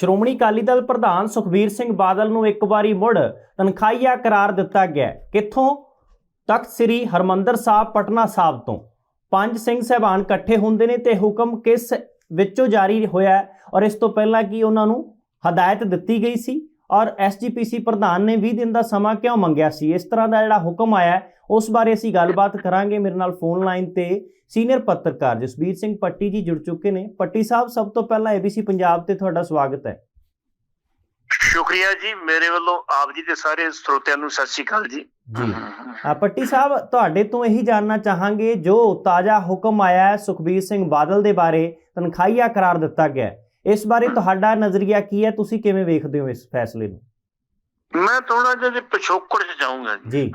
ਸ਼੍ਰੋਮਣੀ ਅਕਾਲੀ ਦਲ ਪ੍ਰਧਾਨ ਸੁਖਬੀਰ ਸਿੰਘ ਬਾਦਲ ਨੂੰ ਇੱਕ ਵਾਰੀ ਮੁੜ ਤਨਖਾਹੀਆ ਕਰਾਰ ਦਿੱਤਾ ਗਿਆ ਕਿੱਥੋਂ? ਤਖਤ ਸ੍ਰੀ ਹਰਮੰਦਰ ਸਾਹਿਬ, ਪਟਨਾ ਸਾਹਿਬ ਤੋਂ। ਪੰਜ ਸਿੰਘ ਸਹਿਬਾਨ ਇਕੱਠੇ ਹੁੰਦੇ ਨੇ ਤੇ ਹੁਕਮ ਕਿਸ ਵਿੱਚੋਂ ਜਾਰੀ ਹੋਇਆ ਔਰ ਇਸ ਤੋਂ ਪਹਿਲਾਂ ਕਿ ਉਹਨਾਂ ਨੂੰ ਹਦਾਇਤ ਦਿੱਤੀ ਗਈ ਸੀ? ਔਰ ਐਸਜੀਪੀਸੀ ਪ੍ਰਧਾਨ ਨੇ 20 ਦਿਨ ਦਾ ਸਮਾਂ ਕਿਉਂ ਮੰਗਿਆ ਸੀ? ਇਸ ਤਰ੍ਹਾਂ ਦਾ ਜਿਹੜਾ ਹੁਕਮ ਆਇਆ ਉਸ ਬਾਰੇ ਅਸੀਂ ਗੱਲਬਾਤ ਕਰਾਂਗੇ ਮੇਰੇ ਨਾਲ ਫੋਨ ਲਾਈਨ ਤੇ ਸੀਨੀਅਰ ਪੱਤਰਕਾਰ ਜਸਬੀਰ ਸਿੰਘ ਪੱਟੀ ਜੀ ਜੁੜ ਚੁੱਕੇ ਨੇ। ਪੱਟੀ ਸਾਹਿਬ ਸਭ ਤੋਂ ਪਹਿਲਾਂ ਏਬੀਸੀ ਪੰਜਾਬ ਤੇ ਤੁਹਾਡਾ ਸਵਾਗਤ ਹੈ। ਸ਼ੁਕਰੀਆ ਜੀ ਮੇਰੇ ਵੱਲੋਂ ਆਪ ਜੀ ਤੇ ਸਾਰੇ ਸਰੋਤਿਆਂ ਨੂੰ ਸਤਿ ਸ਼੍ਰੀ ਅਕਾਲ ਜੀ। ਜੀ। ਪੱਟੀ ਸਾਹਿਬ ਤੁਹਾਡੇ ਤੋਂ ਇਹੀ ਜਾਨਣਾ ਚਾਹਾਂਗੇ ਜੋ ਤਾਜ਼ਾ ਹੁਕਮ ਆਇਆ ਹੈ ਸੁਖਬੀਰ ਸਿੰਘ ਬਾਦਲ ਦੇ ਬਾਰੇ ਤਨਖਾਹੀਆ ਕਰਾਰ ਦਿੱਤਾ ਗਿਆ। ਇਸ ਬਾਰੇ ਤੁਹਾਡਾ ਨਜ਼ਰੀਆ ਕੀ ਹੈ? ਤੁਸੀਂ ਕਿਵੇਂ ਵੇਖਦੇ ਹੋ ਇਸ ਫੈਸਲੇ ਨੂੰ? ਮੈਂ ਥੋੜਾ ਜਿਹਾ ਪਿਛੋਕੜ ਚ ਜਾਊਂਗਾ ਜੀ। ਜੀ।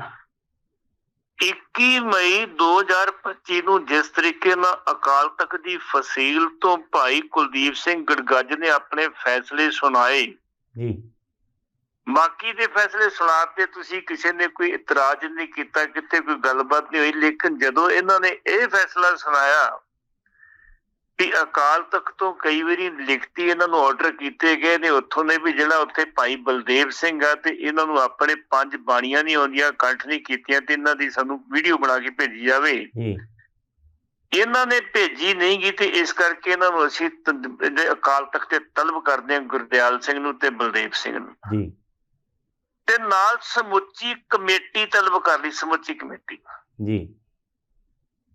21 ਮਈ 2025 ਨੂੰ ਜਿਸ ਤਰੀਕੇ ਨਾਲ ਅਕਾਲ ਤਖਤ ਦੀ ਫਸੀਲ ਤੋਂ ਭਾਈ ਕੁਲਦੀਪ ਸਿੰਘ ਗੜਗੱਜ ਨੇ ਆਪਣੇ ਫੈਸਲੇ ਸੁਣਾਏ। ਜੀ। ਬਾਕੀ ਦੇ ਫੈਸਲੇ ਸੁਣਾਤੇ ਤੁਸੀਂ ਕਿਸੇ ਨੇ ਕੋਈ ਇਤਰਾਜ਼ ਨਹੀਂ ਕੀਤਾ ਕਿਤੇ ਕੋਈ ਗੱਲਬਾਤ ਨਹੀਂ ਹੋਈ ਲੇਕਿਨ ਜਦੋਂ ਇਹਨਾਂ ਨੇ ਇਹ ਫੈਸਲਾ ਸੁਣਾਇਆ ਕਿ ਅਕਾਲ ਤਖਤ ਤੋਂ ਕਈ ਵਾਰੀ ਲਿਖਤੀ ਇਹਨਾਂ ਨੂੰ ਆਰਡਰ ਕੀਤੇ ਗਏ ਨੇ ਉੱਥੋਂ ਦੇ ਵੀ ਜਿਹੜਾ ਉੱਥੇ ਭਾਈ ਬਲਦੇਵ ਸਿੰਘ ਆ ਤੇ ਇਹਨਾਂ ਨੂੰ ਆਪਣੇ ਪੰਜ ਬਾਣੀਆਂ ਨਹੀਂ ਆਉਂਦੀਆਂ ਕੰਠ ਨਹੀਂ ਕੀਤੀਆਂ ਤੇ ਇਹਨਾਂ ਦੀ ਸਾਨੂੰ ਵੀਡੀਓ ਬਣਾ ਕੇ ਭੇਜੀ ਜਾਵੇ। ਜੀ। ਇਹਨਾਂ ਨੇ ਭੇਜੀ ਨਹੀਂ ਗਈ ਤੇ ਇਸ ਕਰਕੇ ਇਹਨਾਂ ਨੂੰ ਅਸੀਂ ਅਕਾਲ ਤਖਤ ਤੇ ਤਲਬ ਕਰਦੇ ਹਾਂ ਗੁਰਦਿਆਲ ਸਿੰਘ ਨੂੰ ਤੇ ਬਲਦੇਵ ਸਿੰਘ ਨੂੰ। ਜੀ। ਤੇ ਨਾਲ ਸਮੁੱਚੀ ਕਮੇਟੀ ਤਲਬ ਕਰ ਲਈ ਸਮੁੱਚੀ ਕਮੇਟੀ। ਜੀ।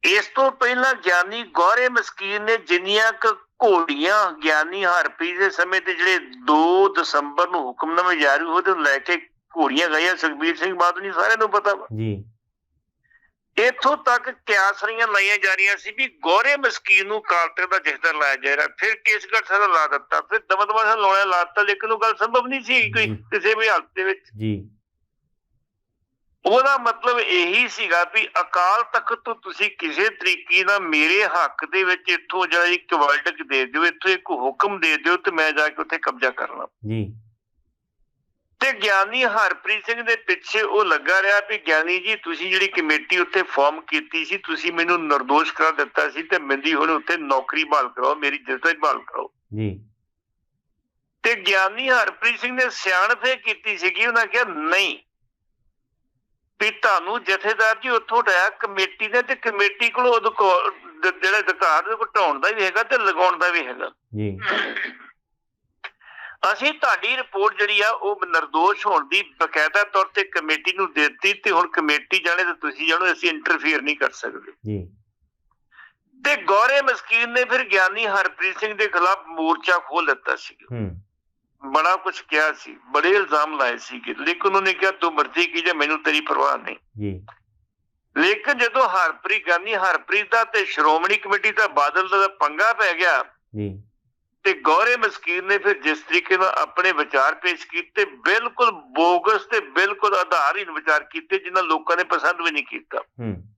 ਇਸ ਤੋਂ ਪਹਿਲਾਂ ਗਿਆਨੀ ਗੌਰੇ ਮਸਕੀਨ ਨੇ ਜਿੰਨੀਆਂ ਕ ਘੋੜੀਆਂ ਗਿਆਨੀ ਹਰਪ੍ਰੀਤ ਦੇ ਸਮੇਂ ਤੇ ਜਿਹੜੇ 2 ਦਸੰਬਰ ਨੂੰ ਹੁਕਮਨਾਮੇ ਜਾਰੀ ਹੋਏ ਤੇ ਲੈ ਕੇ ਘੋੜੀਆਂ ਗਈਆਂ ਸੁਖਬੀਰ ਸਿੰਘ ਬਾਦਲ ਸਾਰਿਆਂ ਨੂੰ ਪਤਾ ਜੀ। ਇੱਥੋਂ ਤੱਕ ਕਿਆਸਰੀਆਂ ਲਾਈਆਂ ਜਾ ਰਹੀਆਂ ਸੀ ਵੀ ਗੌਰੇ ਮਸਕੀਨ ਨੂੰ ਕਾਲਤੇ ਦਾ ਜਹਦਰ ਲਾਇਆ ਜਾ ਰਿਹਾ। ਫਿਰ ਕੇਸਗੜ ਸਾਰਾ ਲਾ ਦਿੱਤਾ ਫਿਰ ਦਮਦਮਾ ਸਾਰਾ ਲਾਉਣਾ ਲਾਤਾ ਲੇਕਿਨ ਉਹ ਗੱਲ ਸੰਭਵ ਨਹੀਂ ਸੀ ਕੋਈ। ਕਿਸੇ ਵੀ ਹਾਲਤ ਦੇ ਵਿੱਚ। ਜੀ। ਉਹਦਾ ਮਤਲਬ ਇਹੀ ਸੀਗਾ ਵੀ ਅਕਾਲ ਤਖਤ ਤੋਂ ਤੁਸੀਂ ਕਿਸੇ ਤਰੀਕੇ ਨਾਲ ਮੇਰੇ ਹੱਕ ਦੇ ਵਿੱਚ ਇੱਥੋਂ ਜਿਹੜਾ ਇੱਕ ਵਰਡਕ ਦੇ ਦਿਓ ਇੱਥੋਂ ਇੱਕ ਹੁਕਮ ਦੇ ਦਿਓ ਤੇ ਮੈਂ ਜਾ ਕੇ ਉੱਥੇ ਕਬਜ਼ਾ ਕਰ ਲਾਂ। ਜੀ। ਤੇ ਗਿਆਨੀ ਹਰਪ੍ਰੀਤ ਸਿੰਘ ਦੇ ਪਿੱਛੇ ਉਹ ਲੱਗਾ ਰਿਹਾ ਵੀ ਗਿਆਨੀ ਜੀ ਤੁਸੀਂ ਜਿਹੜੀ ਕਮੇਟੀ ਉੱਥੇ ਫਾਰਮ ਕੀਤੀ ਸੀ ਤੁਸੀਂ ਮੈਨੂੰ ਨਿਰਦੋਸ਼ ਕਰਾ ਦਿੱਤਾ ਸੀ ਤੇ ਮਿੰਦੀ ਹੁਣ ਉੱਥੇ ਨੌਕਰੀ ਬਹਾਲ ਕਰਾਓ ਮੇਰੀ ਜਿੱਤ ਬਹਾਲ ਕਰਾਓ। ਜੀ। ਤੇ ਗਿਆਨੀ ਹਰਪ੍ਰੀਤ ਸਿੰਘ ਨੇ ਸਿਆਣਪ ਕੀਤੀ ਸੀਗੀ ਉਹਨਾਂ ਕਿਹਾ ਨਹੀਂ ਵੀ ਤੁਹਾਨੂੰ ਜਥੇਦਾਰ ਜੀ ਉੱਥੋਂ ਉਠਾਇਆ ਕਮੇਟੀ ਨੇ ਤੇ ਕਮੇਟੀ ਕੋਲ ਦ- ਜਿਹੜਾ ਅਧਿਕਾਰ ਉਹ ਘਟਾਉਣ ਦਾ ਵੀ ਹੈਗਾ ਤੇ ਲਗਾਉਣ ਦਾ ਵੀ ਹੈਗਾ। ਜੀ। ਅਸੀਂ ਤੁਹਾਡੀ ਰਿਪੋਰਟ ਜਿਹੜੀ ਆ ਉਹ ਨਿਰਦੋਸ਼ ਹੋਣ ਦੀ ਬਕਾਇਦਾ ਤੌਰ ਤੇ ਕਮੇਟੀ ਨੂੰ ਦੇ ਦਿੱਤੀ ਤੇ ਹੁਣ ਕਮੇਟੀ ਜਾਣੇ ਤੇ ਤੁਸੀਂ ਜਾਣੋ ਅਸੀਂ ਇੰਟਰਫੇਅਰ ਨਹੀਂ ਕਰ ਸਕਦੇ। ਜੀ। ਤੇ ਗੌਰੇ ਮਸਕੀਨ ਨੇ ਫਿਰ ਗਿਆਨੀ ਹਰਪ੍ਰੀਤ ਸਿੰਘ ਦੇ ਖਿਲਾਫ ਮੋਰਚਾ ਖੋਲ ਦਿੱਤਾ ਸੀ। ਹੂੰ। ਬੜਾ ਕੁਝ ਕਿਹਾ ਸੀ ਬੜੇ ਇਲਜ਼ਾਮ ਲਾਏ ਸੀਗੇ ਲੇਕਿਨ ਉਹਨੇ ਕਿਹਾ ਤੂੰ ਮਰਜ਼ੀ ਕੀ ਜੇ ਮੈਨੂੰ ਤੇਰੀ ਪਰਵਾਹ ਨਹੀਂ। ਜੀ। ਲੇਕਿਨ ਜਦੋਂ ਹਰਪ੍ਰੀਤ ਗਾਂਧੀ ਹਰਪ੍ਰੀਤ ਦਾ ਤੇ ਸ਼੍ਰੋਮਣੀ ਕਮੇਟੀ ਦਾ ਬਾਦਲ ਦਾ ਪੰਗਾ ਪੈ ਗਿਆ ਜੀ। ਤੇ ਗੌਰੇ ਮਸਕੀਨ ਨੇ ਫਿਰ ਜਿਸ ਤਰੀਕੇ ਨਾਲ ਆਪਣੇ ਵਿਚਾਰ ਪੇਸ਼ ਕੀਤੇ ਬਿਲਕੁਲ ਬੋਗਸ ਤੇ ਬਿਲਕੁਲ ਆਧਾਰਹੀਨ ਵਿਚਾਰ ਕੀਤੇ ਜਿਨ੍ਹਾਂ ਲੋਕਾਂ ਨੇ ਪਸੰਦ ਵੀ ਨਹੀਂ ਕੀਤਾ। ਹੂੰ।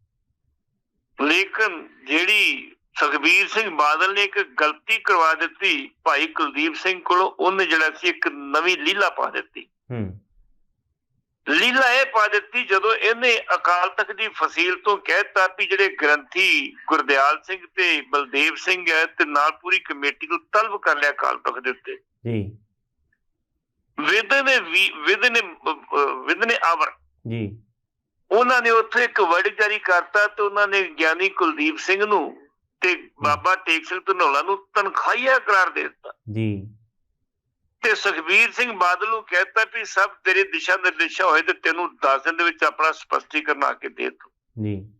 ਲੇਕਿਨ ਜਿਹੜੀ ਸੁਖਬੀਰ ਸਿੰਘ ਬਾਦਲ ਨੇ ਇੱਕ ਗਲਤੀ ਕਰਵਾ ਦਿੱਤੀ। ਭਾਈ ਕੁਲਦੀਪ ਸਿੰਘ ਕੋਲੋਂ ਉਹਨੇ ਜਿਹੜਾ ਸੀ ਇੱਕ ਨਵੀਂ ਲੀਲਾ ਪਾ ਦਿੱਤੀ। ਹੂੰ। ਲੀਲਾ ਇਹ ਪਾ ਦਿੱਤੀ ਜਦੋਂ ਇਹਨੇ ਅਕਾਲ ਤਖਤ ਦੀ ਫਸੀਲ ਤੋਂ ਕਹਿਤਾ ਵੀ ਜਿਹੜੇ ਗ੍ਰੰਥੀ ਗੁਰਦਿਆਲ ਸਿੰਘ ਤੇ ਬਲਦੇਵ ਸਿੰਘ ਹੈ ਤੇ ਨਾਲ ਪੂਰੀ ਕਮੇਟੀ ਨੂੰ ਤਲਬ ਕਰ ਲਿਆ ਅਕਾਲ ਤਖਤ ਦੇ ਉੱਤੇ। ਜੀ। ਵਿਦ ਨੇ ਵਿਦ ਨੇ ਵਿਦ ਨੇ ਆਵਰ। ਜੀ। ਉਹਨਾਂ ਨੇ ਉੱਥੇ ਇੱਕ ਵਰਡ ਜਾਰੀ ਕਰਤਾ ਤੇ ਉਹਨਾਂ ਨੇ ਗਿਆਨੀ ਕੁਲਦੀਪ ਸਿੰਘ ਨੂੰ ਤੇ ਬਾਬਾ ਟੇਕ ਸਿੰਘ ਧਨੌਲਾ ਨੂੰ ਤਨਖਾਹੀਆ ਕਰਾਰ ਦੇ ਦਿੱਤਾ। ਜੀ। ਤੇ ਸੁਖਬੀਰ ਸਿੰਘ ਬਾਦਲ ਨੂੰ ਕਹਿਤਾ ਵੀ ਸਭ ਤੇਰੇ ਦਿਸ਼ਾ ਨਿਰਦੇਸ਼ਾਂ ਹੋਏ ਤੇ ਤੈਨੂੰ 10 ਦਿਨ ਦੇ ਵਿੱਚ ਆਪਣਾ ਸਪਸ਼ਟੀਕਰਨ ਆ ਕੇ ਦੇ ਤੂੰ ਜੀ।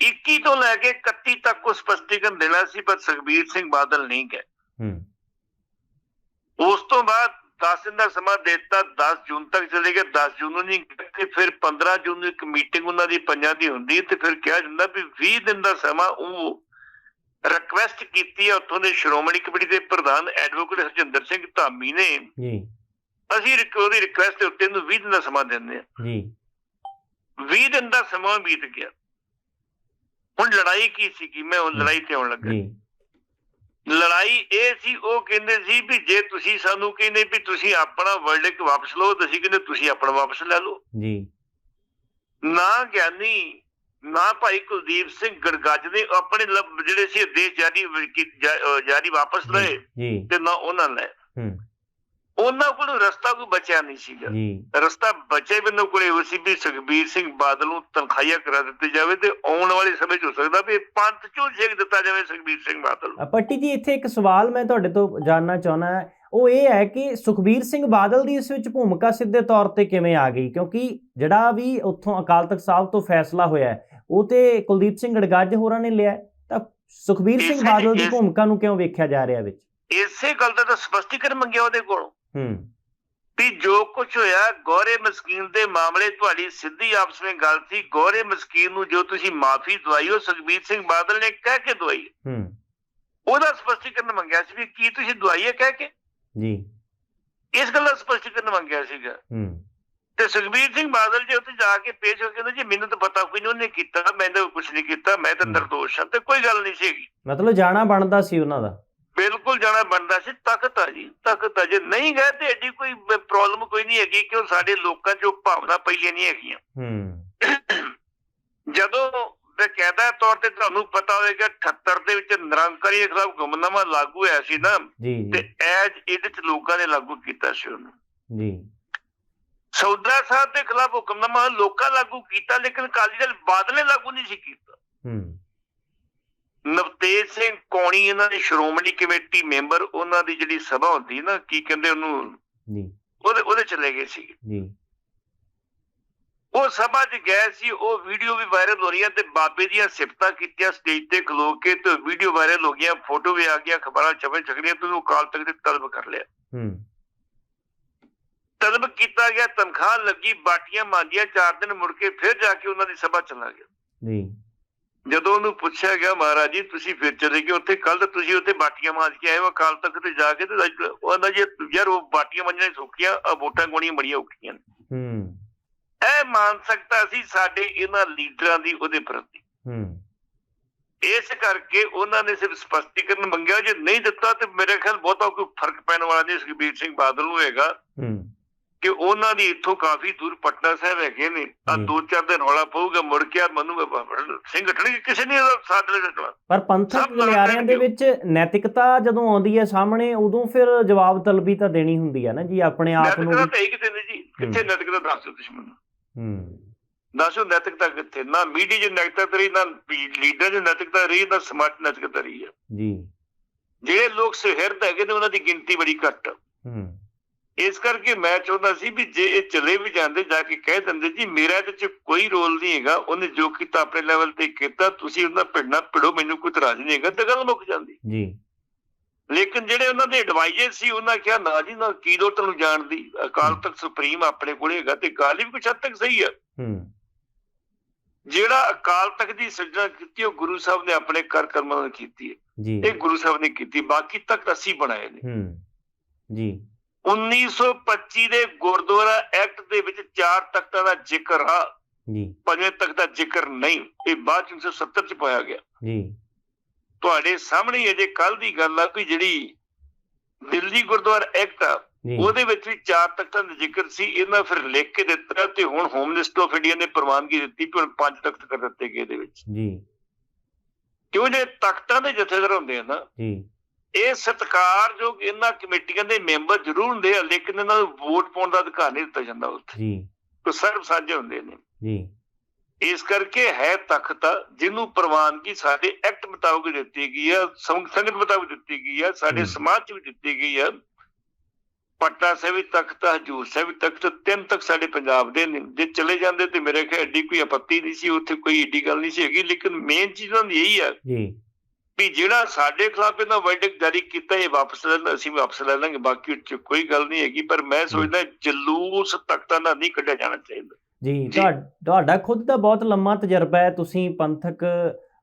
21 ਤੋਂ ਲੈ ਕੇ 31 ਤੱਕ ਉਹ ਸਪਸ਼ਟੀਕਰਨ ਦੇਣਾ ਸੀ ਪਰ ਸੁਖਬੀਰ ਸਿੰਘ ਬਾਦਲ ਨਹੀਂ ਗਏ। ਹੂੰ। ਉਸ ਤੋਂ ਬਾਅਦ 10 ਦਿਨ ਦਾ ਸਮਾਂ ਦੇ ਦਿੱਤਾ 10 ਜੂਨ ਤੱਕ ਚਲੇ ਗਏ। 10 ਜੂਨ ਨੂੰ ਨਹੀਂ ਤੇ ਫਿਰ 15 ਜੂਨ ਨੂੰ ਇੱਕ ਮੀਟਿੰਗ ਉਹਨਾਂ ਦੀ ਪੰਜਾਂ ਦੀ ਹੁੰਦੀ ਤੇ ਫਿਰ ਕਿਹਾ ਜਾਂਦਾ ਵੀ 20 ਦਿਨ ਦਾ ਸਮਾਂ ਉਹ ਰਿਕਵੈਸਟ ਕੀਤੀ ਹੈ। ਉੱਥੋਂ ਦੇ ਸ਼੍ਰੋਮਣੀ ਕਮੇਟੀ ਦੇ ਪ੍ਰਧਾਨ ਐਡਵੋਕੇਟ ਹਰਜਿੰਦਰ ਸਿੰਘ ਧਾਮੀ ਨੇ। ਜੀ। ਅਸੀਂ ਉਹਦੀ ਰਿਕਵੈਸਟ ਦੇ ਉੱਤੇ ਨੂੰ 20 ਦਿਨ ਦਾ ਸਮਾਂ ਦਿੰਦੇ ਹਾਂ। ਜੀ। 20 ਦਿਨ ਦਾ ਸਮਾਂ ਬੀਤ ਗਿਆ। ਹੁਣ ਲੜਾਈ ਕੀ ਸੀ ਕਿ ਮੈਂ ਹੁਣ ਲੜਾਈ ਤੇ ਆਉਣ ਲੱਗਾ। ਜੀ। ਲੜਾਈ ਇਹ ਸੀ ਉਹ ਕਹਿੰਦੇ ਸੀ ਵੀ ਜੇ ਤੁਸੀਂ ਸਾਨੂੰ ਕਹਿੰਦੇ ਵੀ ਤੁਸੀਂ ਆਪਣਾ ਵਰਡਿਕ ਵਾਪਸ ਲਓ ਤਾਂ ਅਸੀਂ ਕਹਿੰਦੇ ਤੁਸੀਂ ਆਪਣਾ ਵਾਪਸ ਲੈ ਲਓ। ਜੀ। ਨਾ ਗਿਆਨੀ ਨਾ ਭਾਈ ਕੁਲਦੀਪ ਸਿੰਘ ਗੜਗੱਜ ਨੇ ਆਪਣੇ ਜਿਹੜੇ ਸੀ ਆਦੇਸ਼ ਜਾਰੀ ਜਾਰੀ ਵਾਪਸ ਲਏ ਤੇ ਨਾ ਉਹਨਾਂ ਨੇ ਹੂੰ। ਉਹਨਾਂ ਕੋਲ ਰਸਤਾ ਕੋਈ ਬਚਿਆ ਨਹੀਂ ਸੀਗਾ। ਰਸਤਾ ਬਚੇ ਬਿੰਨੂ ਕੋਲੇ ਉਹ ਸੀ ਵੀ ਸੁਖਬੀਰ ਸਿੰਘ ਬਾਦਲ ਨੂੰ ਤਨਖਾਹੀਆ ਕਰਾ ਦਿੱਤੀ ਜਾਵੇ ਤੇ ਆਉਣ ਵਾਲੇ ਸਮੇਂ 'ਚ ਹੋ ਸਕਦਾ ਵੀ ਪੰਥ ਚੋਂ ਛੇਕ ਦਿੱਤਾ ਜਾਵੇ ਸੁਖਬੀਰ ਸਿੰਘ ਬਾਦਲ ਪੱਟੀ ਜੀ ਇੱਥੇ ਇੱਕ ਸਵਾਲ ਮੈਂ ਤੁਹਾਡੇ ਤੋਂ ਜਾਨਣਾ ਚਾਹੁੰਦਾ ਹਾਂ। ਉਹ ਇਹ ਹੈ ਕਿ ਸੁਖਬੀਰ ਸਿੰਘ ਬਾਦਲ ਦੀ ਇਸ ਵਿੱਚ ਭੂਮਿਕਾ ਸਿੱਧੇ ਤੌਰ ਤੇ ਕਿਵੇਂ ਆ ਗਈ? ਕਿਉਂਕਿ ਜਿਹੜਾ ਵੀ ਉੱਥੋਂ ਅਕਾਲ ਤਖਤ ਸਾਹਿਬ ਤੋਂ ਫੈਸਲਾ ਹੋਇਆ ਹੈ, ਉਹ ਤੇ ਕੁਲਦੀਪ ਸਿੰਘ ਗੜਗੱਜ ਹੋਰਾਂ ਨੇ ਲਿਆ ਹੈ। ਤਾਂ ਸੁਖਬੀਰ ਸਿੰਘ ਬਾਦਲ ਦੀ ਭੂਮਿਕਾ ਨੂੰ ਕਿਉਂ ਵੇਖਿਆ ਜਾ ਰਿਹਾ ਵਿੱਚ? ਇਸੇ ਗੱਲ ਦਾ ਤਾਂ ਸਪਸ਼ਟੀਕਰਨ ਮੰਗਿਆ ਉਹਦੇ ਕੋਲੋਂ। ਹੂੰ। ਵੀ ਜੋ ਕੁਝ ਹੋਇਆ ਗੌਰੇ ਮਸਕੀਨ ਦੇ ਮਾਮਲੇ ਤੁਹਾਡੀ ਸਿੱਧੀ ਆਪਸ ਵਿੱਚ ਗੱਲ ਸੀ। ਗੌਰੇ ਮਸਕੀਨ ਨੂੰ ਜੋ ਤੁਸੀਂ ਮਾਫੀ ਦਵਾਈ ਉਹ ਸੁਖਬੀਰ ਸਿੰਘ ਬਾਦਲ ਨੇ ਕਹਿ ਕੇ ਦਵਾਈ। ਹੂੰ। ਉਹਦਾ ਸਪਸ਼ਟੀਕਰਨ ਮੰਗਿਆ ਸੀ ਵੀ ਕੀ ਤੁਸੀਂ ਦਵਾਈ ਹੈ ਕਹਿ ਕੇ? ਜੀ। ਇਸ ਗੱਲ ਦਾ ਸਪਸ਼ਟੀਕਰਨ ਮੰਗਿਆ ਸੀਗਾ। ਹੂੰ। ਤੇ ਸੁਖਬੀਰ ਸਿੰਘ ਬਾਦਲ ਜੀ ਉੱਥੇ ਜਾ ਕੇ ਪੇਸ਼ ਹੋ ਕੇ ਕਹਿੰਦੇ ਜੀ ਮੈਨੂੰ ਤਾਂ ਪਤਾ ਕੋਈ ਨਹੀਂ ਉਹਨੇ ਕੀਤਾ ਮੈਂ ਤਾਂ ਕੁਝ ਨਹੀਂ ਕੀਤਾ ਮੈਂ ਤਾਂ। ਨਿਰਦੋਸ਼ ਹਾਂ। ਤੇ ਕੋਈ ਗੱਲ ਨਹੀਂ ਸੀਗੀ। ਮਤਲਬ ਜਾਣਾ ਬਣਦਾ ਸੀ ਉਹਨਾਂ ਦਾ। ਬਿਲਕੁਲ ਜਾਣਾ ਬਣਦਾ ਸੀ ਤਖਤ ਆ ਜੀ ਤਖਤ ਆ। ਜੇ ਨਹੀਂ ਗਏ ਤੇ ਐਡੀ ਕੋਈ ਪ੍ਰੋਬਲਮ ਕੋਈ ਨਹੀਂ ਹੈਗੀ ਕਿ ਉਹ ਸਾਡੇ ਲੋਕਾਂ 'ਚ ਭਾਵਨਾ ਪਈਆਂ ਨਹੀਂ ਹੈਗੀਆਂ। ਹੂੰ। ਜਦੋਂ ਬਕਾਇਦਾ ਤੌਰ ਤੇ ਤੁਹਾਨੂੰ ਪਤਾ ਹੋਵੇਗਾ 78 ਦੇ ਵਿੱਚ ਨਿਰੰਕਾਰੀ ਖਿਲਾਫ ਗੁੰਮਨਾਮਾ ਲਾਗੂ ਹੋਇਆ ਸੀ ਨਾ ਤੇ ਐਜ ਇਹਦੇ ਚ ਲੋਕਾਂ ਨੇ ਲਾਗੂ ਕੀਤਾ ਸੀ ਉਹਨੂੰ। ਜੀ। ਸੌਦਾ ਸਾਹਿਬ ਦੇ ਖਿਲਾਫ ਹੁਕਮਨਾਮਾ ਲੋਕਾਂ ਲਾਗੂ ਕੀਤਾ ਲੇਕਿਨ ਅਕਾਲੀ ਦਲ ਬਾਦਲ ਲਾਗੂ ਨਹੀਂ ਸੀ ਕੀਤਾ। ਹੂੰ। ਨਵਤੇਜ ਸਿੰਘ ਕੌਣੀ ਇਹਨਾਂ ਦੇ ਸ਼੍ਰੋਮਣੀ ਕਮੇਟੀ ਮੈਂਬਰ ਉਹਨਾਂ ਦੀ ਜਿਹੜੀ ਸਭਾ ਹੁੰਦੀ ਨਾ ਕੀ ਕਹਿੰਦੇ ਉਹਨੂੰ? ਜੀ। ਉਹਦੇ ਉਹਦੇ ਚਲੇ ਗਏ ਸੀ। ਜੀ। ਉਹ ਸਭਾ 'ਚ ਗਏ ਸੀ ਉਹ ਵੀਡੀਓ ਵੀ ਵਾਇਰਲ ਹੋ ਰਹੀਆਂ ਤੇ ਬਾਬੇ ਦੀਆਂ ਸਿਫਤਾਂ ਕੀਤੀਆਂ ਸਟੇਜ ਤੇ ਖਲੋ ਕੇ ਤੇ ਵੀਡੀਓ ਵਾਇਰਲ ਹੋ ਗਈਆਂ ਫੋਟੋ ਵੀ ਆ ਗਿਆ ਖਬਰਾਂ ਛਪੇ ਛਕਰੀਆਂ ਤੇ ਉਹਨੂੰ ਕਾਲ ਤੱਕ ਦੇ ਤਲਬ ਕਰ ਲਿਆ। ਹੂੰ। ਤਲਬ ਕੀਤਾ ਗਿਆ ਤਨਖਾਹ ਲੱਗੀ ਬਾਟੀਆਂ ਮਾਂਦੀਆਂ ਚਾਰ ਦਿਨ ਮੁੜ ਕੇ ਫਿਰ ਜਾ ਕੇ ਉਹਨਾਂ ਦੀ ਸਭਾ ਚਲਾ ਗਿਆ। ਜੀ। ਜਦੋਂ ਉਹਨੂੰ ਪੁੱਛਿਆ ਗਿਆ ਮਹਾਰਾਜ ਜੀ ਤੁਸੀਂ ਫਿਰ ਚਲੇ ਗਏ ਉੱਥੇ ਕੱਲ ਤੁਸੀਂ ਉੱਥੇ ਬਾਟੀਆਂ ਮਾਂਜ ਕੇ ਆਏ ਹੋ ਕਾਲ ਤੱਕ ਤੇ ਜਾ ਕੇ ਤੇ ਅੱਜ ਉਹ ਕਹਿੰਦਾ ਜੀ ਯਾਰ ਉਹ ਬਾਟੀਆਂ ਮਾਂਜਣੇ ਸੌਖੀਆਂ ਆ ਵੋਟਾਂ ਗੋਣੀਆਂ ਬੜੀਆਂ ਔਖੀਆਂ। ਹੂੰ। ਇਹ ਮਾਨ ਸਕਦਾ ਸੀ ਸਾਡੇ ਇਹਨਾਂ ਲੀਡਰਾਂ ਦੀ ਉਹਦੇ ਪ੍ਰਤੀ। ਹੂੰ। ਇਸ ਕਰਕੇ ਉਹਨਾਂ ਨੇ ਸਿਰਫ ਸਪਸ਼ਟੀਕਰਨ ਮੰਗਿਆ ਜੇ ਨਹੀਂ ਦਿੱਤਾ ਤੇ ਮੇਰੇ ਖਿਆਲ ਬਹੁਤਾ ਕੋਈ ਫ਼ਰਕ ਪੈਣ ਵਾਲਾ ਨਹੀਂ ਸੁਖਬੀਰ ਸਿੰਘ ਬਾਦਲ ਨੂੰ ਹੋਏਗਾ। ਹੂੰ। ਕਿ ਉਹਨਾਂ ਦੀ ਇੱਥੋਂ ਕਾਫੀ ਦੂਰ ਪਟਨਾ ਸਾਹਿਬ ਹੈਗੇ ਨੇ। ਜੀ। ਦੋ ਚਾਰ ਦਿਨ ਰੌਲਾ ਪਊਗਾ ਮੁੜ ਕੇ ਆ ਮਨੂੰ ਸਿੰਘ ਹਟਣਗੇ ਕਿਸੇ ਨੇ ਸਾਥ ਨਹੀਂ ਦਿੱਤਾ। ਪਰ ਪੰਥਕ ਗਲਿਆਰਿਆਂ ਦੇ। ਵਿੱਚ ਨੈਤਿਕਤਾ ਜਦੋਂ ਆਉਂਦੀ ਹੈ ਸਾਹਮਣੇ ਉਦੋਂ ਫਿਰ ਜਵਾਬ ਤਲਬੀ ਤਾਂ ਦੇਣੀ ਹੁੰਦੀ ਹੈ ਨਾ ਜੀ ਆਪਣੇ ਆਪ ਨੂੰ ਨੈਤਿਕਤਾ ਤਾਂ ਕਿਤੇ ਨਹੀਂ ਜੀ। ਕਿੱਥੇ ਨੈਤਿਕਤਾ ਦੱਸ ਦਿਓ ਤੁਸੀਂ ਮੈਨੂੰ। ਹੂੰ। ਦੱਸੋ ਨੈਤਿਕਤਾ ਕਿੱਥੇ? ਨਾ ਮੀਡੀਆ 'ਚ ਨੈਤਿਕਤਾ ਰਹੀ ਨਾ ਲੀਡਰ 'ਚ ਨੈਤਿਕਤਾ ਰਹੀ ਨਾ ਸਮਾਜ ਨੈਤਿਕਤਾ ਰਹੀ ਹੈ। ਜੀ। ਜਿਹੜੇ ਲੋਕ ਸੁਹਿਰਦ ਹੈਗੇ ਨੇ ਉਹਨਾਂ ਦੀ ਗਿਣਤੀ ਬੜੀ ਘੱਟ। ਹੂੰ। ਇਸ ਕਰਕੇ ਮੈਂ ਚਾਹੁੰਦਾ ਸੀ ਵੀ ਜੇ ਇਹ ਚਲੇ ਵੀ ਜਾਂਦੇ ਜਾ ਕੇ ਕਹਿ ਦਿੰਦੇ ਜੀ ਮੇਰਾ ਇਹਦੇ 'ਚ ਕੋਈ ਰੋਲ ਨਹੀਂ ਹੈਗਾ। ਉਹਨੇ ਜੋ ਕੀਤਾ ਆਪਣੇ ਲੈਵਲ ਤੇ ਕੀਤਾ ਤੁਸੀਂ ਉਹਨਾਂ ਭਿੜਨਾ ਭਿੜੋ ਮੈਨੂੰ ਕੋਈ ਇਤਰਾਜ਼ ਨਹੀਂ ਹੈਗਾ। ਤਾਂ ਗੱਲ ਮੁੱਕ ਜਾਂਦੀ। ਜੀ। ਲੇਕਿਨ ਜਿਹੜੇ ਉਹਨਾਂ ਦੇ ਐਡਵਾਈਜ਼ਰ ਸੀ ਉਹਨਾਂ ਕਿਹਾ ਨਾ ਜੀ ਨਾ ਕੀ ਦੋ ਤੁਹਾਨੂੰ ਜਾਣਦੀ ਅਕਾਲ ਤਖਤ ਸੁਪਰੀਮ ਆਪਣੇ ਕੋਲੇ ਹੈਗਾ ਤੇ ਗੱਲ ਵੀ ਕੁਛ ਹੱਦ ਤੱਕ ਸਹੀ ਆ। ਹੂੰ। ਜਿਹੜਾ ਅਕਾਲ ਤਖਤ ਦੀ ਸਿਰਜਣਾ ਕੀਤੀ ਉਹ ਗੁਰੂ ਸਾਹਿਬ ਨੇ ਆਪਣੇ ਕਰ ਕਰਮਾਂ ਨਾਲ ਕੀਤੀ ਹੈ। ਜੀ। ਇਹ ਗੁਰੂ ਸਾਹਿਬ ਨੇ ਕੀਤੀ ਬਾਕੀ ਤਖਤ ਅਸੀਂ ਬਣਾਏ ਨੇ। ਹੂੰ। ਜੀ। 1925 ਦੇ ਗੁਰਦੁਆਰਾ ਐਕਟ ਦੇ ਵਿੱਚ ਚਾਰ ਤਖਤਾਂ ਦਾ ਜ਼ਿਕਰ ਆ। ਜੀ। ਪੰਜਵੇਂ ਤਖਤ ਦਾ ਜ਼ਿਕਰ ਨਹੀਂ ਇਹ ਬਾਅਦ ਚ 1970 ਚ ਪਾਇਆ ਗਿਆ। ਜੀ। ਤੁਹਾਡੇ ਸਾਹਮਣੇ ਅਜੇ ਕੱਲ ਦੀ ਗੱਲ ਆ ਕਿ ਜਿਹੜੀ ਦਿੱਲੀ ਗੁਰਦੁਆਰਾ ਐਕਟ ਆ ਉਹਦੇ ਵਿੱਚ ਵੀ ਚਾਰ ਤਖਤਾਂ ਦਾ ਜ਼ਿਕਰ ਸੀ ਇਹਨਾਂ ਫਿਰ ਲਿਖ ਕੇ ਦਿੱਤਾ ਤੇ ਹੁਣ ਹੋਮ ਮਿਨਿਸਟਰ ਆਫ ਇੰਡੀਆ ਨੇ ਪ੍ਰਵਾਨਗੀ ਦਿੱਤੀ ਕਿ ਹੁਣ ਪੰਜ ਤਖਤ ਕਰ ਦਿੱਤੇ ਗਏ ਇਹਦੇ ਵਿੱਚ। ਜੀ। ਕਿਉਂ ਜੇ ਤਖਤਾਂ ਦੇ ਜਥੇਦਾਰ ਹੁੰਦੇ ਆ ਨਾ ਜੀ। ਇਹ ਸਤਿਕਾਰਯੋਗ ਇਹਨਾਂ ਕਮੇਟੀਆਂ ਦੇ ਮੈਂਬਰ ਜ਼ਰੂਰ ਹੁੰਦੇ ਆ ਲੇਕਿਨ ਇਹਨਾਂ ਨੂੰ ਵੋਟ ਪਾਉਣ ਦਾ ਅਧਿਕਾਰ ਨਹੀਂ ਦਿੱਤਾ ਜਾਂਦਾ ਉੱਥੇ। ਜੀ। ਉਹ ਸਰਬ ਸਾਂਝੇ ਹੁੰਦੇ ਨੇ। ਜੀ। ਇਸ ਕਰਕੇ ਹੈ ਤਖਤ ਜਿਹਨੂੰ ਪ੍ਰਵਾਨਗੀ ਸਾਡੇ ਐਕਟ ਮੁਤਾਬਕ ਦਿੱਤੀ ਗਈ ਸੰਗ- ਸੰਗਤ ਮੁਤਾਬਕ ਦਿੱਤੀ ਗਈ ਆ ਸਾਡੇ। ਸਮਾਜ 'ਚ ਵੀ ਦਿੱਤੀ ਗਈ ਆ। ਪਟਨਾ ਸਾਹਿਬ ਵੀ ਤਖਤ ਹਜੂਰ ਸਾਹਿਬ ਵੀ ਤਖਤ ਤਿੰਨ ਤੱਕ ਸਾਡੇ ਪੰਜਾਬ ਦੇ ਨੇ। ਜੇ ਚਲੇ ਜਾਂਦੇ ਤੇ ਮੇਰੇ ਖਿਆਲ ਐਡੀ ਕੋਈ ਆਪੱਤੀ ਨਹੀਂ ਸੀ ਉੱਥੇ ਕੋਈ ਏਡੀ ਗੱਲ ਨਹੀਂ ਸੀ ਹੈਗੀ ਲੇਕਿਨ ਮੇਨ ਚੀਜ਼ ਉਹਨਾਂ ਦੀ ਇਹੀ ਆ ਜੀ। ਵੀ ਜਿਹੜਾ ਸਾਡੇ ਖਿਲਾਫ ਇਹਨਾਂ ਵਰਡਿਕ ਜਾਰੀ ਕੀਤਾ ਇਹ ਵਾਪਸ ਲੈ ਲੈਣਾ ਅਸੀਂ ਵਾਪਸ ਲੈ ਲਾਂਗੇ ਬਾਕੀ ਉਹ 'ਚ ਕੋਈ ਗੱਲ ਨਹੀਂ ਹੈਗੀ ਪਰ ਮੈਂ ਸੋਚਦਾ ਜਲੂਸ ਤਖਤਾਂ ਦਾ ਨਹੀਂ ਕੱਢਿਆ ਜਾਣਾ ਚਾਹੀਦਾ। ਜੀ ਜੀ। ਤੁਹਾ- ਤੁਹਾਡਾ ਖੁਦ ਦਾ ਬਹੁਤ ਲੰਮਾ ਤਜਰਬਾ ਹੈ ਤੁਸੀਂ ਪੰਥਕ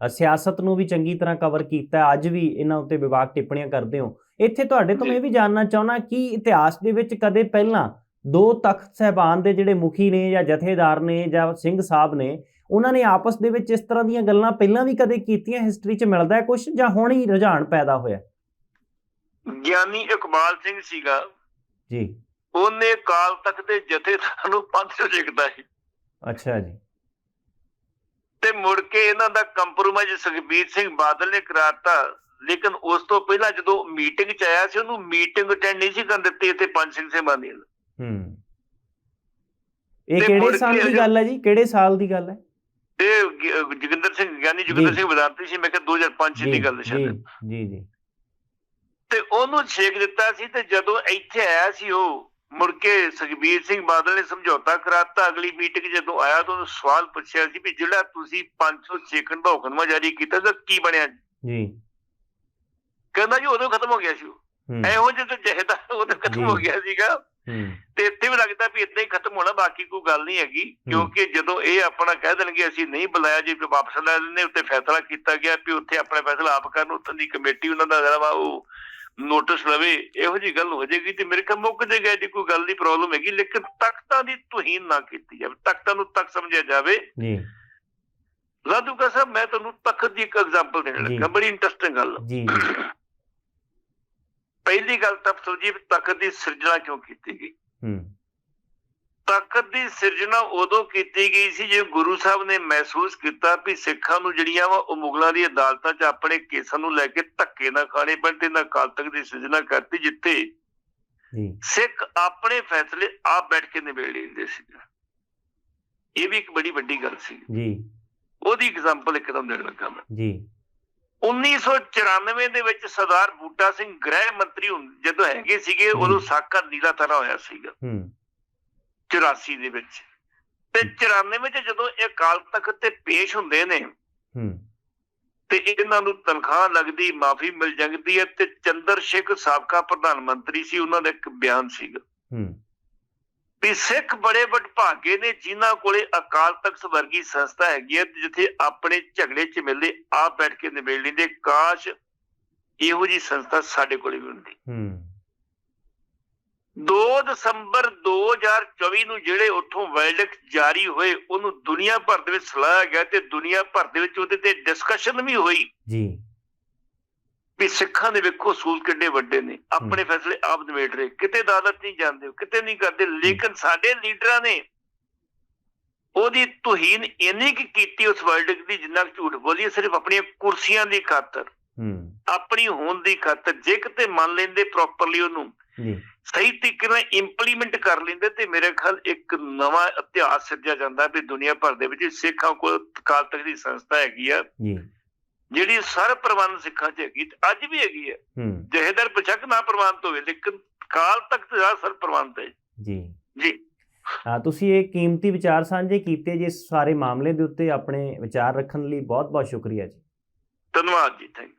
ਸਿਆਸਤ ਨੂੰ ਵੀ ਚੰਗੀ ਤਰ੍ਹਾਂ ਕਵਰ ਕੀਤਾ ਅੱਜ ਵੀ ਇਹਨਾਂ ਉੱਤੇ ਵਿਵਾਦ ਟਿੱਪਣੀਆਂ ਕਰਦੇ ਹੋ। ਇੱਥੇ ਤੁਹਾਡੇ ਤੋਂ ਇਹ ਵੀ ਜਾਨਣਾ ਚਾਹਣਾ ਕਿ ਇਤਿਹਾਸ ਦੇ ਵਿੱਚ ਕਦੇ ਪਹਿਲਾਂ ਦੋ ਤਖਤ ਸਹਿਬਾਨ ਦੇ ਜਿਹੜੇ ਮੁਖੀ ਨੇ ਜਾਂ ਜਥੇਦਾਰ ਨੇ ਜਾਂ ਸਿੰਘ ਸਾਹਿਬ ਨੇ ਉਹਨਾਂ ਨੇ ਆਪਸ ਦੇ ਵਿੱਚ ਇਸ ਤਰ੍ਹਾਂ ਦੀਆਂ ਗੱਲਾਂ ਪਹਿਲਾਂ ਵੀ ਕਦੇ ਕੀਤੀਆਂ ਹਿਸਟਰੀ 'ਚ ਮਿਲਦਾ ਹੈ ਕੁਝ ਜਾਂ ਹੁਣ ਹੀ ਰੁਝਾਨ ਪੈਦਾ ਹੋਇਆ? ਗਿਆਨੀ ਇਕਬਾਲ ਸਿੰਘ ਸੀਗਾ। ਜੀ। ਉਹਨੇ ਕਾਲ ਤੱਕ ਦੇ ਜਥੇਦਾਰ ਨੂੰ ਪੰਥ ਚੋਂ ਲਿਖਦਾ ਸੀ। ਅੱਛਾ ਜੀ। ਤੇ ਮੁੜ ਕੇ ਇਹਨਾਂ ਦਾ ਕੰਪਰੋਮਾਈਜ਼ ਸੁਖਬੀਰ ਸਿੰਘ ਬਾਦਲ ਨੇ ਕਰਾਤਾ। ਲੇਕਿਨ ਉਸ ਤੋਂ ਪਹਿਲਾਂ ਜਦੋਂ ਮੀਟਿੰਗ ਚ ਆਇਆ ਸੀ ਉਹਨੂੰ ਮੀਟਿੰਗ ਅਟੈਂਡ ਨਹੀਂ ਸੀ ਕਰਨ ਦਿੱਤੀ ਇੱਥੇ ਪੰਜ ਸਿੰਘ ਸਹਿਬਾਨੀ ਨੇ। ਹੂੰ। ਇਹ ਕਿਹੜੇ ਸਾਲ ਦੀ ਗੱਲ ਹੈ ਜੀ? ਕਿਹੜੇ ਸਾਲ ਦੀ ਗੱਲ ਹੈ? ਇਹ ਜੋਗਿੰਦਰ ਸਿੰਘ ਗਿਆਨੀ ਜੋਗਿੰਦਰ। ਸਿੰਘ ਵਿਦਾਂਤੀ ਸੀ ਮੈਂ ਕਿਹਾ 2005 ਜੀ ਦੀ ਗੱਲ ਸ਼ਾਇਦ ਜੀ ਜੀ। ਤੇ ਉਹਨੂੰ ਛੇਕ ਦਿੱਤਾ ਸੀ ਤੇ ਜਦੋਂ ਇੱਥੇ ਆਇਆ ਸੀ ਉਹ ਮੁੜ ਕੇ ਸੁਖਬੀਰ ਸਿੰਘ ਬਾਦਲ ਨੇ ਸਮਝੌਤਾ ਕਰਾਤਾ ਅਗਲੀ ਮੀਟਿੰਗ ਜਦੋਂ ਆਇਆ ਤਾਂ ਉਹਨੂੰ ਸਵਾਲ ਪੁੱਛਿਆ ਸੀ ਵੀ ਜਿਹੜਾ ਤੁਸੀਂ 500 ਛੇਕਣ ਦਾ ਹੁਕਮਨਾਮਾ ਜਾਰੀ ਕੀਤਾ ਤਾਂ ਕੀ ਬਣਿਆ ਜੀ? ਕਹਿੰਦਾ ਜੀ ਉਦੋਂ ਖਤਮ ਹੋ ਗਿਆ ਸੀ ਉਹ। ਹੂੰ। ਇਹੋ ਜਿਹੇ ਤੇ ਜਹਦਾ ਉਦੋਂ ਖਤਮ ਹੋ। ਗਿਆ ਸੀਗਾ। ਤੇ ਇੱਥੇ ਵੀ ਲੱਗਦਾ ਵੀ ਇਦਾਂ ਹੀ ਖਤਮ ਹੋਣਾ ਬਾਕੀ ਕੋਈ ਗੱਲ ਨਹੀਂ ਹੈਗੀ ਕਿਉਂਕਿ ਜਦੋਂ ਇਹ ਆਪਣਾ ਕਹਿ ਦੇਣਗੇ ਅਸੀਂ ਨਹੀਂ ਬੁਲਾਇਆ ਜੀ ਵਾਪਸ ਲੈ ਲੈਣੇ ਉੱਤੇ ਫੈਸਲਾ ਕੀਤਾ ਗਿਆ ਵੀ ਉੱਥੇ ਆਪਣਾ ਫੈਸਲਾ ਆਪ ਕਰਨ ਉੱਥੋਂ ਦੀ ਕਮੇਟੀ ਉਹਨਾਂ ਦਾ ਜਿਹੜਾ ਵਾ ਉਹ ਨੋਟਿਸ ਲਵੇ ਇਹੋ ਜੀ ਗੱਲ ਹੋ ਜਾਏਗੀ ਤੇ ਮੇਰੇ ਖਿਆਲ ਮੁੱਕ ਜਾਏਗਾ ਜੀ ਕੋਈ ਗੱਲ ਦੀ ਪ੍ਰੋਬਲਮ ਹੈਗੀ ਲੇਕਿਨ ਤਖਤਾਂ ਦੀ ਤੁਹੀਨ ਨਾ ਕੀਤੀ ਜਾਵੇ ਤਖਤਾਂ ਨੂੰ ਤੱਕ ਸਮਝਿਆ ਜਾਵੇ। ਜੀ। ਲਾਦੂਕਾ ਸਾਹਿਬ ਮੈਂ ਤੁਹਾਨੂੰ ਤਖਤ ਦੀ ਇੱਕ ਐਗਜ਼ਾਮਪਲ ਦੇਣ ਜੀ। ਲੱਗਾ ਬੜੀ ਇੰਟਰਸਟਿੰਗ ਗੱਲ। ਜੀ। ਪਹਿਲੀ ਗੱਲ ਤਾਂ ਸੁਲਜੀਤ ਤਖਤ ਦੀ ਸਿਰਜਣਾ ਕਿਉਂ ਕੀਤੀ ਗਈ? ਹੂੰ। ਤਖਤ ਦੀ ਸਿਰਜਣਾ ਉਦੋਂ ਕੀਤੀ ਗਈ ਸੀ ਜੇ ਗੁਰੂ ਸਾਹਿਬ ਨੇ ਮਹਿਸੂਸ ਕੀਤਾ ਵੀ ਸਿੱਖਾਂ ਨੂੰ ਜਿਹੜੀਆਂ ਵਾ ਉਹ ਮੁਗਲਾਂ ਦੀ ਅਦਾਲਤਾਂ 'ਚ ਆਪਣੇ ਕੇਸਾਂ ਨੂੰ ਲੈ ਕੇ ਧੱਕੇ ਨਾ ਖਾਣੇ ਪੈਣ ਤੇ ਨਾ ਅਕਾਲ ਤਖਤ ਦੀ ਸਿਰਜਣਾ ਕਰਤੀ ਜਿੱਥੇ ਜੀ। ਸਿੱਖ ਆਪਣੇ ਫੈਸਲੇ ਆਪ ਬੈਠ ਕੇ ਨਿਬੇੜ ਲੈਂਦੇ ਸੀ। ਇਹ ਵੀ ਇੱਕ ਬੜੀ ਵੱਡੀ ਗੱਲ ਸੀ। ਜੀ। ਉਹਦੀ ਐਗਜ਼ਾਮਪਲ ਇੱਕਦਮ ਦੇਣ ਲੱਗਾ ਮੈਂ। ਜੀ। 1994 ਦੇ ਵਿੱਚ ਸਰਦਾਰ ਬੂਟਾ ਸਿੰਘ ਗ੍ਰਹਿ ਮੰਤਰੀ ਜਦੋਂ ਹੈਗੇ ਸੀਗੇ ਉਦੋਂ ਸਾਕਾ ਨੀਲਾ ਤਰਾ ਹੋਇਆ ਸੀਗਾ। ਹੂੰ। 84 ਦੇ ਵਿੱਚ। ਤੇ 94 ਵਿੱਚ ਜਦੋਂ ਇਹ ਅਕਾਲ ਤਖਤ ਤੇ ਪੇਸ਼ ਹੁੰਦੇ ਨੇ ਹੂੰ। ਤੇ ਇਹਨਾਂ ਨੂੰ ਤਨਖਾਹ ਲੱਗਦੀ ਮਾਫੀ ਮਿਲ ਜਾਂਦੀ ਹੈ ਤੇ ਚੰਦਰ ਸ਼ੇਖਰ ਸਾਬਕਾ ਪ੍ਰਧਾਨ ਮੰਤਰੀ ਸੀ ਉਹਨਾਂ ਦਾ ਇੱਕ ਬਿਆਨ ਸੀਗਾ। ਹੂੰ। ਵੀ ਸਿੱਖ ਬੜੇ ਵਡਭਾਗੇ ਨੇ ਜਿਨ੍ਹਾਂ ਕੋਲੇ ਅਕਾਲ ਤਖਤ ਵਰਗੀ ਸੰਸਥਾ ਹੈਗੀ ਹੈ ਜਿੱਥੇ ਆਪਣੇ ਝਗੜੇ ਚ ਮਿਲਦੇ ਆਪ ਬੈਠ ਕੇ ਨਿਬੇੜ ਲੈਂਦੇ ਕਾਸ਼ ਇਹੋ ਜੀ ਸੰਸਥਾ ਸਾਡੇ ਕੋਲੇ ਵੀ ਹੁੰਦੀ। ਹੂੰ। 2 ਦਸੰਬਰ 2024 ਨੂੰ ਜਿਹੜੇ ਉੱਥੋਂ ਵਰਲਡ ਜਾਰੀ ਹੋਏ ਉਹਨੂੰ ਦੁਨੀਆ ਭਰ ਦੇ ਵਿੱਚ ਸਲਾਹਿਆ ਗਿਆ ਤੇ ਦੁਨੀਆ ਭਰ ਦੇ ਵਿੱਚ ਉਹਦੇ ਤੇ ਡਿਸਕਸ਼ਨ ਵੀ ਹੋਈ। ਜੀ। ਵੀ ਸਿੱਖਾਂ ਦੇ ਵੇਖੋ ਸੂਲ ਕਿੱਡੇ ਵੱਡੇ ਨੇ। ਆਪਣੇ ਫੈਸਲੇ ਆਪ ਨਿਬੇੜ ਰਹੇ। ਕਿਤੇ ਅਦਾਲਤ ਨਹੀਂ ਜਾਂਦੇ ਕਿਤੇ ਨਹੀਂ ਕਰਦੇ ਲੇਕਿਨ ਸਾਡੇ ਲੀਡਰਾਂ ਨੇ ਉਹਦੀ ਤੁਹੀਨ ਇੰਨੀ ਕੁ ਕੀਤੀ ਉਸ ਵਰਲਡ ਦੀ ਜਿੰਨਾ ਝੂਠ ਬੋਲੀ ਸਿਰਫ ਆਪਣੀਆਂ ਕੁਰਸੀਆਂ ਦੀ ਖਾਤਰ। ਹੂੰ। ਆਪਣੀ ਹੋਣ ਦੀ ਖਾਤਰ ਜੇ ਕਿਤੇ ਮੰਨ ਲੈਂਦੇ ਪ੍ਰੋਪਰਲੀ ਉਹਨੂੰ ਜੀ। ਸਹੀ ਤਰੀਕੇ ਨਾਲ ਇੰਪਲੀਮੈਂਟ ਕਰ ਲੈਂਦੇ ਤੇ ਮੇਰੇ ਖਿਆਲ ਇੱਕ ਨਵਾਂ ਇਤਿਹਾਸ ਸਿਰਜਿਆ ਜਾਂਦਾ ਵੀ ਦੁਨੀਆ ਭਰ ਦੇ ਵਿੱਚ ਸਿੱਖਾਂ ਕੋਲ ਕਾਲ ਤੱਕ ਦੀ ਸੰਸਥਾ ਹੈਗੀ ਆ। ਜੀ। ਜਿਹੜੀ ਸਰ ਪ੍ਰਬੰਧ ਸਿੱਖਾਂ 'ਚ ਹੈਗੀ ਤੇ ਅੱਜ ਵੀ ਹੈਗੀ ਹੈ। ਜਹੇਦਾਰ ਬਚਕ ਨਾ ਪ੍ਰਬੰਧ ਹੋਵੇ ਲੇਕਿਨ ਕਾਲ ਤੱਕ ਦਾ ਸਰ ਪ੍ਰਬੰਧ ਹੈ। ਜੀ। ਜੀ। ਹਾਂ ਤੁਸੀਂ ਇਹ ਕੀਮਤੀ ਵਿਚਾਰ ਸਾਂਝੇ ਕੀਤੇ ਜੀ ਸਾਰੇ ਮਾਮਲੇ ਦੇ ਉੱਤੇ ਆਪਣੇ ਵਿਚਾਰ ਰੱਖਣ ਲਈ ਬਹੁਤ ਬਹੁਤ ਸ਼ੁਕਰੀਆ ਜੀ। ਧੰਨਵਾਦ ਜੀ ਥੈਂਕ